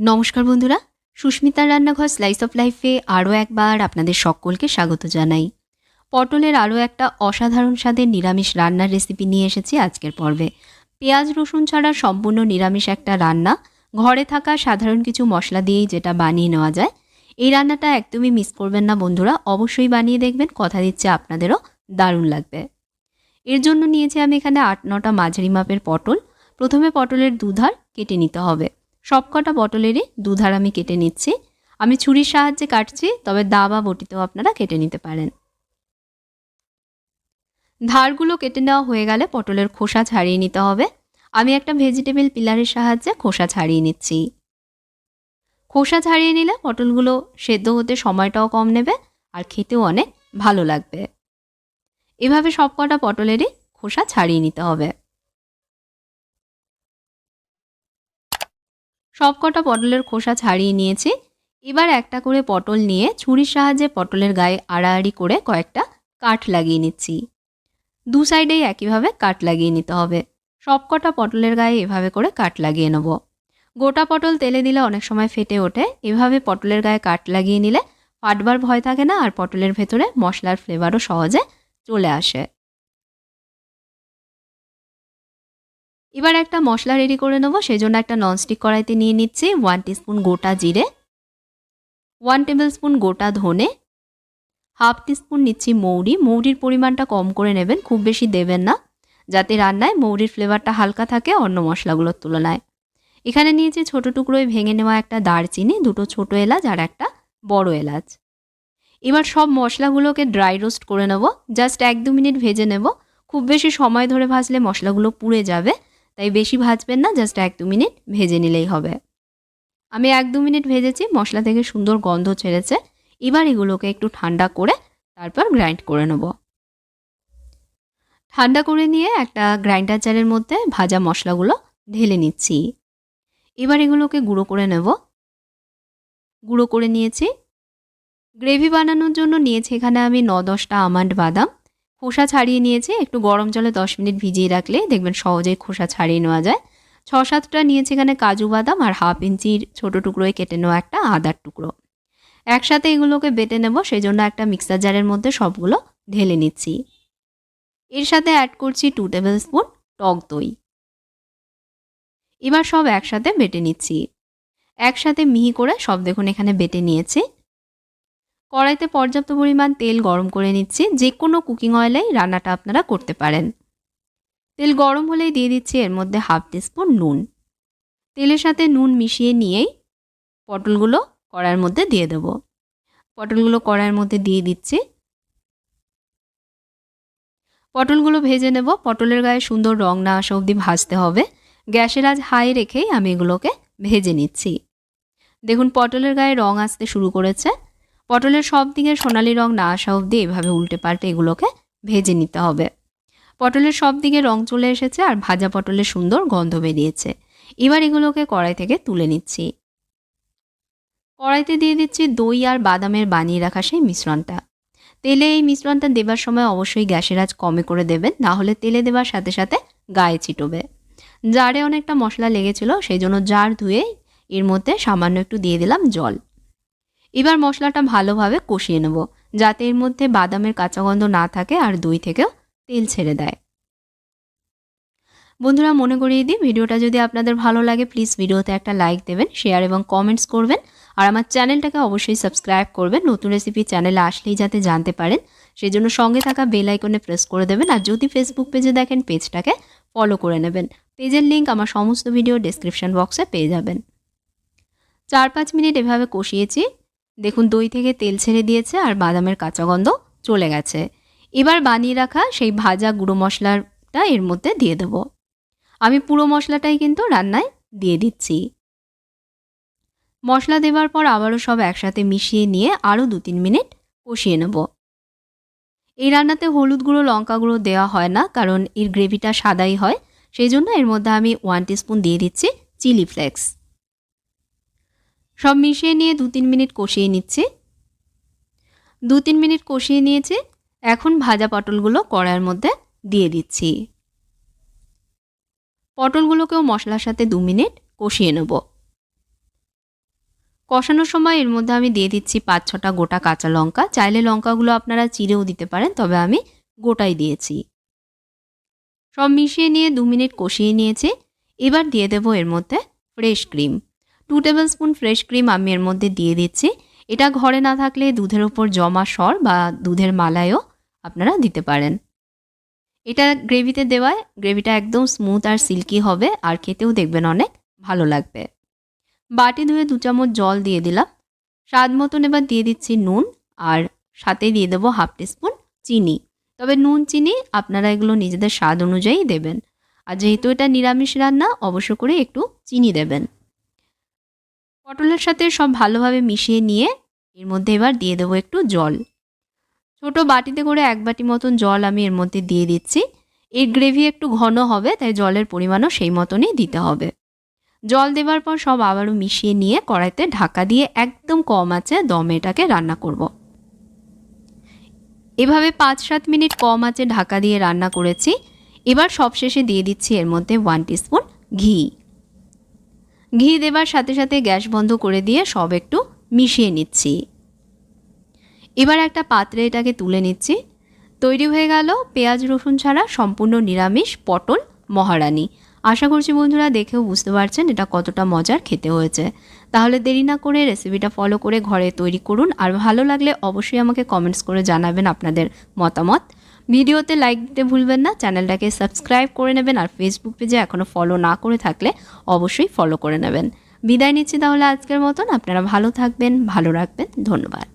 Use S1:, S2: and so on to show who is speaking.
S1: নমস্কার বন্ধুরা, সুস্মিতার রান্নাঘর স্লাইস অফ লাইফে আরও একবার আপনাদের সকলকে স্বাগত জানাই। পটলের আরও একটা অসাধারণ স্বাদের নিরামিষ রান্নার রেসিপি নিয়ে এসেছি আজকের পর্বে। পেঁয়াজ, রসুন ছাড়া সম্পূর্ণ নিরামিষ একটা রান্না। ঘরে থাকা সাধারণ কিছু মশলা দিয়েই যেটা বানিয়ে নেওয়া যায়। এই রান্নাটা একদমই মিস করবেন না বন্ধুরা, অবশ্যই বানিয়ে দেখবেন, কথা দিচ্ছে আপনাদেরও দারুণ লাগবে। এর জন্য নিয়েছি আমি এখানে আট নটা মাঝারি মাপের পটল। প্রথমে পটলের দুধার কেটে নিতে হবে। সবকটা পটলেরই দুধার আমি কেটে নিচ্ছি। আমি ছুরির সাহায্যে কাটছি, তবে দা বা বটিতেও আপনারা কেটে নিতে পারেন। ধারগুলো কেটে নেওয়া হয়ে গেলে পটলের খোসা ছাড়িয়ে নিতে হবে। আমি একটা ভেজিটেবল পিলারের সাহায্যে খোসা ছাড়িয়ে নিচ্ছি। খোসা ছাড়িয়ে নিলে পটলগুলো সেদ্ধ হতে সময়টাও কম নেবে আর খেতেও অনেক ভালো লাগবে। এভাবে সবকটা পটলেরই খোসা ছাড়িয়ে নিতে হবে। সবকটা পটলের খোসা ছাড়িয়ে নিয়েছি। এবার একটা করে পটল নিয়ে ছুরির সাহায্যে পটলের গায়ে আড়াআড়ি করে কয়েকটা কাঠ লাগিয়ে নিচ্ছি। দু সাইডেই একইভাবে কাঠ লাগিয়ে নিতে হবে। সবকটা পটলের গায়ে এভাবে করে কাঠ লাগিয়ে নেব। গোটা পটল তেলে দিলে অনেক সময় ফেটে ওঠে। এভাবে পটলের গায়ে কাঠ লাগিয়ে নিলে ফাটবার ভয় থাকে না আর পটলের ভেতরে মশলার ফ্লেভারও সহজে চলে আসে। এবার একটা মশলা রেডি করে নেব সেই জন্য একটা ননস্টিক কড়াইতে নিয়ে নিচ্ছি ওয়ান টিস্পুন গোটা জিরে ওয়ান টেবিল স্পুন গোটা ধনে হাফ টিস্পুন নিচ্ছি মৌরি। মৌরির পরিমাণটা কম করে নেবেন, খুব বেশি দেবেন না, যাতে রান্নায় মৌরির ফ্লেভারটা হালকা থাকে অন্য মশলাগুলোর তুলনায়। এখানে নিয়েছি ছোটো টুকরোয় ভেঙে নেওয়া একটা দারচিনি, দুটো ছোটো এলাচ আর একটা বড় এলাচ। এবার সব মশলাগুলোকে ড্রাই রোস্ট করে নেব জাস্ট এক দু মিনিট ভেজে নেব। খুব বেশি সময় ধরে ভাজলে মশলাগুলো পুড়ে যাবে তাই বেশি ভাজবেন না জাস্ট এক দু মিনিট ভেজে নিলেই হবে। আমি এক দু মিনিট ভেজেছি, মশলা থেকে সুন্দর গন্ধ ছেড়েছে। এবার এগুলোকে একটু ঠান্ডা করে তারপর গ্রাইন্ড করে নেব। ঠান্ডা করে নিয়ে একটা গ্রাইন্ডার জারের মধ্যে ভাজা মশলাগুলো ঢেলে নিচ্ছি। এবার এগুলোকে গুঁড়ো করে নেব। গুঁড়ো করে নিয়েছি। গ্রেভি বানানোর জন্য নিয়েছি এখানে আমি ন দশটা আমান্ড বাদাম। খোসা ছাড়িয়ে নিয়েছি, একটু গরম জলে দশ মিনিট ভিজিয়ে রাখলে দেখবেন সহজেই খোসা ছাড়িয়ে নেওয়া যায়। ছ সাতটা নিয়েছি এখানে কাজু বাদাম আর হাফ ইঞ্চির ছোটো টুকরোয় কেটে নেওয়া একটা আদার টুকরো। একসাথে এগুলোকে বেটে নেব সেই জন্য একটা মিক্সার জারের মধ্যে সবগুলো ঢেলে নিচ্ছি। এর সাথে অ্যাড করছি টু টেবিল স্পুন টক দই। এবার সব একসাথে বেটে নিচ্ছি। একসাথে মিহি করে সব দেখুন এখানে বেটে নিয়েছি। কড়াইতে পর্যাপ্ত পরিমাণ তেল গরম করে নিচ্ছি। যে কোনো কুকিং অয়েলেই রান্নাটা আপনারা করতে পারেন। তেল গরম হলেই দিয়ে দিচ্ছি এর মধ্যে হাফ টিস্পুন নুন। তেলের সাথে নুন মিশিয়ে নিয়েই পটলগুলো কড়াইয়ের মধ্যে দিয়ে দেব। পটলগুলো কড়াইয়ের মধ্যে দিয়ে দিচ্ছি। পটলগুলো ভেজে নেব। পটলের গায়ে সুন্দর রং না আসা অবধি ভাজতে হবে। গ্যাসের আজ হাই রেখেই আমি এগুলোকে ভেজে নিচ্ছি। দেখুন, পটলের গায়ে রং আসতে শুরু করেছে। পটলের সব দিকে সোনালি রং না আসা অবধি এভাবে উল্টে পাল্টে এগুলোকে ভেজে নিতে হবে। পটলের সব দিকে রং চলে এসেছে আর ভাজা পটলের সুন্দর গন্ধ বেরিয়েছে। এবার এগুলোকে কড়াই থেকে তুলে নিচ্ছি। কড়াইতে দিয়ে দিচ্ছি দই আর বাদামের বানিয়ে রাখা সেই মিশ্রণটা। তেলে এই মিশ্রণটা দেবার সময় অবশ্যই গ্যাসের আজ কমে করে দেবেন, না হলে তেলে দেবার সাথে সাথে গায়ে ছিটবে। জারে অনেকটা মশলা লেগেছিল, সেই জন্য জার ধুয়ে এর মধ্যে সামান্য একটু দিয়ে দিলাম জল। এবার মশলাটা ভালোভাবে কষিয়ে নেব, যাতে এর মধ্যে বাদামের কাঁচা গন্ধ না থাকে আর দই থেকেও তেল ছেড়ে দেয়। বন্ধুরা, মনে করিয়ে দিই, ভিডিওটা যদি আপনাদের ভালো লাগে প্লিজ ভিডিওতে একটা লাইক দেবেন শেয়ার এবং কমেন্টস করবেন। আর আমার চ্যানেলটাকে অবশ্যই সাবস্ক্রাইব করবেন, নতুন রেসিপি চ্যানেলে আসলেই যাতে জানতে পারেন। সেই জন্য সঙ্গে থাকা বেল আইকনে প্রেস করে দেবেন, আর যদি ফেসবুক পেজে দেখেন পেজটাকে ফলো করে নেবেন। পেজের লিঙ্ক আমার সমস্ত ভিডিও ডেসক্রিপশন বক্সে পেয়ে যাবেন। চার পাঁচ মিনিট এভাবে কষিয়েছি দেখুন, দই থেকে তেল ছেড়ে দিয়েছে আর বাদামের কাঁচা গন্ধ চলে গেছে। এবার বানিয়ে রাখা সেই ভাজা গুঁড়ো মশলাটা এর মধ্যে দিয়ে দেব। আমি পুরো মশলাটাই কিন্তু রান্নায় দিয়ে দিচ্ছি। মশলা দেওয়ার পর আবারও সব একসাথে মিশিয়ে নিয়ে আরও দু তিন মিনিট কষিয়ে নেব। এই রান্নাতে হলুদ গুঁড়ো, লঙ্কা গুঁড়ো দেওয়া হয় না, কারণ এর গ্রেভিটা সাদাই হয়। সেই জন্য এর মধ্যে আমি ওয়ান টিস্পুন দিয়ে দিচ্ছি চিলি ফ্লেক্স। সব মিশিয়ে নিয়ে দু তিন মিনিট কষিয়ে নিচ্ছি। দু তিন মিনিট কষিয়ে নিয়েছি, এখন ভাজা পটলগুলো কড়াইয়ের মধ্যে দিয়ে দিচ্ছি। পটলগুলোকেও মশলার সাথে দু মিনিট কষিয়ে নেব। কষানোর সময় এর মধ্যে আমি দিয়ে দিচ্ছি পাঁচ ছটা গোটা কাঁচা লঙ্কা। চাইলে লঙ্কাগুলো আপনারা চিড়েও দিতে পারেন, তবে আমি গোটাই দিয়েছি। সব মিশিয়ে নিয়ে দু মিনিট কষিয়ে নিয়েছি। এবার দিয়ে দেবো এর মধ্যে fresh cream. Two tablespoon fresh cream আমি এর মধ্যে দিয়ে দিচ্ছি। এটা ঘরে না থাকলে দুধের ওপর জমা সর বা দুধের মালাইও আপনারা দিতে পারেন। এটা গ্রেভিতে দেওয়ায় গ্রেভিটা একদম স্মুথ আর সিল্কি হবে, আর খেতেও দেখবেন অনেক ভালো লাগবে। বাটি ধুয়ে দু চামচ জল দিয়ে দিলাম। স্বাদ মতন এবার দিয়ে দিচ্ছি নুন, আর সাথে দিয়ে দেবো হাফ টিস্পুন চিনি। তবে নুন, চিনি আপনারা এগুলো নিজেদের স্বাদ অনুযায়ী দেবেন। আর যেহেতু এটা নিরামিষ রান্না, অবশ্য করে একটু চিনি দেবেন। পটলের সাথে সব ভালোভাবে মিশিয়ে নিয়ে এর মধ্যে এবার দিয়ে দেবো একটু জল। ছোট বাটিতে করে এক বাটি মতন জল আমি এর মধ্যে দিয়ে দিচ্ছি। এর গ্রেভি একটু ঘন হবে, তাই জলের পরিমাণও সেই মতনই দিতে হবে। জল দেওয়ার পর সব আবারও মিশিয়ে নিয়ে কড়াইতে ঢাকা দিয়ে একদম কম আছে দমে এটাকে রান্না করব। এভাবে পাঁচ সাত মিনিট কম আছে ঢাকা দিয়ে রান্না করেছি। এবার সবশেষে দিয়ে দিচ্ছি এর মধ্যে ওয়ান টিস্পুন ঘি। ঘি দেবার সাথে সাথে গ্যাস বন্ধ করে দিয়ে সব একটু মিশিয়ে নিচ্ছি। এবার একটা পাত্রে এটাকে তুলে নিচ্ছি। তৈরি হয়ে গেল পেঁয়াজ, রসুন ছাড়া সম্পূর্ণ নিরামিষ পটল মহারানী। আশা করছি বন্ধুরা দেখেও বুঝতে পারছেন এটা কতটা মজার খেতে হয়েছে। তাহলে দেরি না করে রেসিপিটা ফলো করে ঘরে তৈরি করুন। আর ভালো লাগলে অবশ্যই আমাকে কমেন্টস করে জানাবেন আপনাদের মতামত। ভিডিওতে লাইক দিতে ভুলবেন না, চ্যানেলটাকে সাবস্ক্রাইব করে নেবেন আর ফেসবুক পেজে এখনও ফলো না করে থাকলে অবশ্যই ফলো করে নেবেন। বিদায় নিচ্ছি তাহলে আজকের মতন, আপনারা ভালো থাকবেন, ভালো রাখবেন, ধন্যবাদ।